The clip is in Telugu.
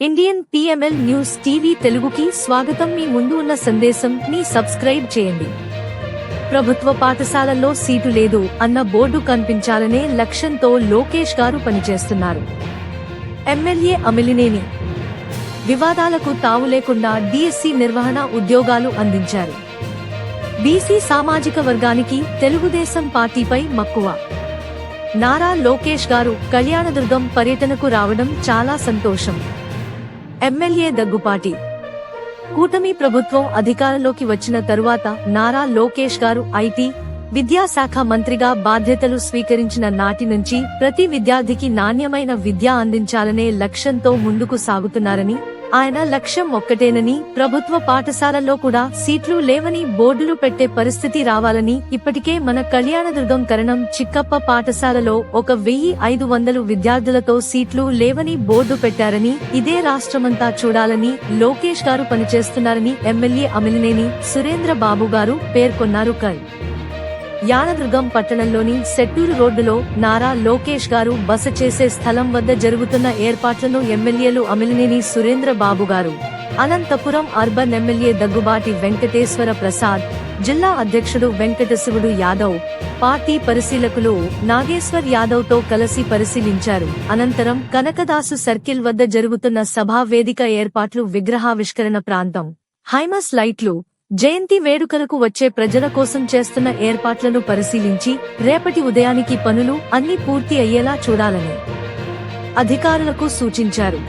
ఇండియన్ పిఎంఎల్ న్యూస్ టీవీ తెలుగుకి స్వాగతం మీ ముందు ఉన్న సందేశం ని సబ్స్క్రైబ్ చేయండి ప్రభుత్వ పాఠశాలల్లో సీటు లేదు అన్న బోర్డు కనిపించాలనే లక్ష్యంతో లోకేష్ గారు పనిచేస్తున్నారు ఎమ్మెల్యే అమిలినేని వివాదాలకు తావు లేకుండా డిఎస్సి నిర్వహణ ఉద్యోగాలు అందించారు బీసీ సామాజిక వర్గానికి తెలుగుదేశం పార్టీపై మక్కువ నారా లోకేష్ గారు కళ్యాణదుర్గం పర్యటనకు రావడం చాలా సంతోషం ఎమ్మెల్యే దగ్గుపాటి. కూటమి ప్రభుత్వం అధికారంలోకి వచ్చిన తరువాత నారా లోకేష్ గారు ఐటీ విద్యాశాఖ మంత్రిగా బాధ్యతలు స్వీకరించిన నాటి నుంచి ప్రతి విద్యార్థికి నాణ్యమైన విద్య అందించాలనే లక్ష్యంతో ముందుకు సాగుతున్నారని ఆయన లక్ష్యం ఒక్కటేనని ప్రభుత్వ పాఠశాలల్లో కూడా సీట్లు లేవని బోర్డులు పెట్టే పరిస్థితి రావాలని ఇప్పటికే మన కళ్యాణదుర్గం కరణం చిక్కప్ప పాఠశాలలో ఒక వెయ్యి ఐదు వందలు విద్యార్థులతో సీట్లు లేవని బోర్డు పెట్టారని ఇదే రాష్ట్రమంతా చూడాలని లోకేష్ గారు పనిచేస్తున్నారని ఎమ్మెల్యే అమిలినేని సురేంద్ర బాబు గారు పేర్కొన్నారు కల్. యానదుర్గం పట్టణంలోని సెట్టూరు రోడ్డులో నారా లోకేష్ గారు బస చేసే స్థలం వద్ద జరుగుతున్న ఏర్పాట్లను ఎమ్మెల్యేలు అమిలినేని సురేంద్ర బాబు గారు. అనంతపురం అర్బన్ ఎమ్మెల్యే దగ్గుబాటి వెంకటేశ్వర ప్రసాద్ జిల్లా అధ్యక్షుడు వెంకటశివుడు యాదవ్ పార్టీ పరిశీలకులు నాగేశ్వర్ యాదవ్తో కలిసి పరిశీలించారు. అనంతరం కనకదాసు సర్కిల్ వద్ద జరుగుతున్న సభా వేదిక ఏర్పాట్లు విగ్రహావిష్కరణ ప్రాంతం. హైమస్ లైట్లు జయంతి వేడుకలకు వచ్చే ప్రజల కోసం చేస్తున్న ఏర్పాట్లను పరిశీలించి రేపటి ఉదయానికి పనులు అన్ని పూర్తి అయ్యేలా చూడాలని అధికారులకు సూచించారు.